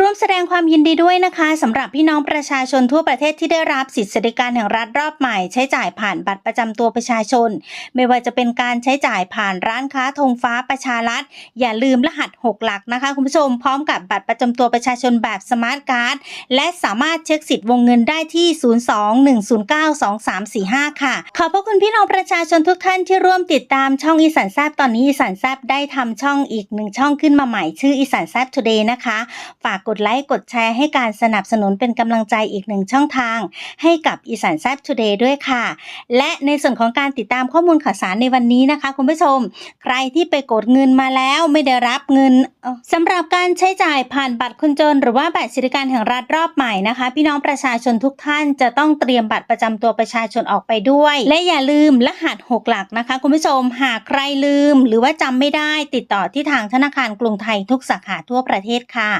ร่วมแสดงความยินดีด้วยนะคะสำหรับพี่น้องประชาชนทั่วประเทศที่ได้รับสิทธิสวัสดิการแห่งรัฐรอบใหม่ ใช้จ่ายผ่านบัตรประจำตัวประชาชน ไม่ว่าจะเป็นการใช้จ่ายผ่านร้านค้าธงฟ้าประชารัฐ อย่าลืมรหัส 6 หลักนะคะ คุณผู้ชมพร้อมกับบัตรประจำตัวประชาชนแบบสมาร์ทการ์ดและสามารถเช็คสิทธิ์วงเงินได้ที่ 02-109-2345 ค่ะ ขอบพระคุณพี่น้องประชาชนทุกท่านที่ร่วมติดตามช่องอีสานแซบตอนนี้อีสานแซบได้ทำช่องอีกหนึ่งช่องขึ้นมาใหม่ชื่ออีสานแซบ Today นะคะฝากกดไลค์กดแชร์ให้การสนับสนุนเป็นกำลังใจอีกหนึ่งช่องทาง ให้กับอีสานแซบ Today ด้วยค่ะ และในส่วนของการติดตามข้อมูลข่าวสารในวันนี้นะคะ คุณผู้ชม ใครที่ไปกดเงินมาแล้วไม่ได้รับเงินสำหรับการใช้จ่ายผ่านบัตรคนจน หรือว่าบัตรสวัสดิการแห่งรัฐรอบใหม่นะคะ พี่น้องประชาชนทุกท่านจะต้องเตรียมบัตรประจำตัวประชาชนออกไปด้วย และอย่าลืมรหัส6หลักนะคะ คุณผู้ชมหากใครลืม หรือว่าจำไม่ได้ติดต่อที่ทางธนาคารกรุงไทยทุกสาขาทั่วประเทศค่ะ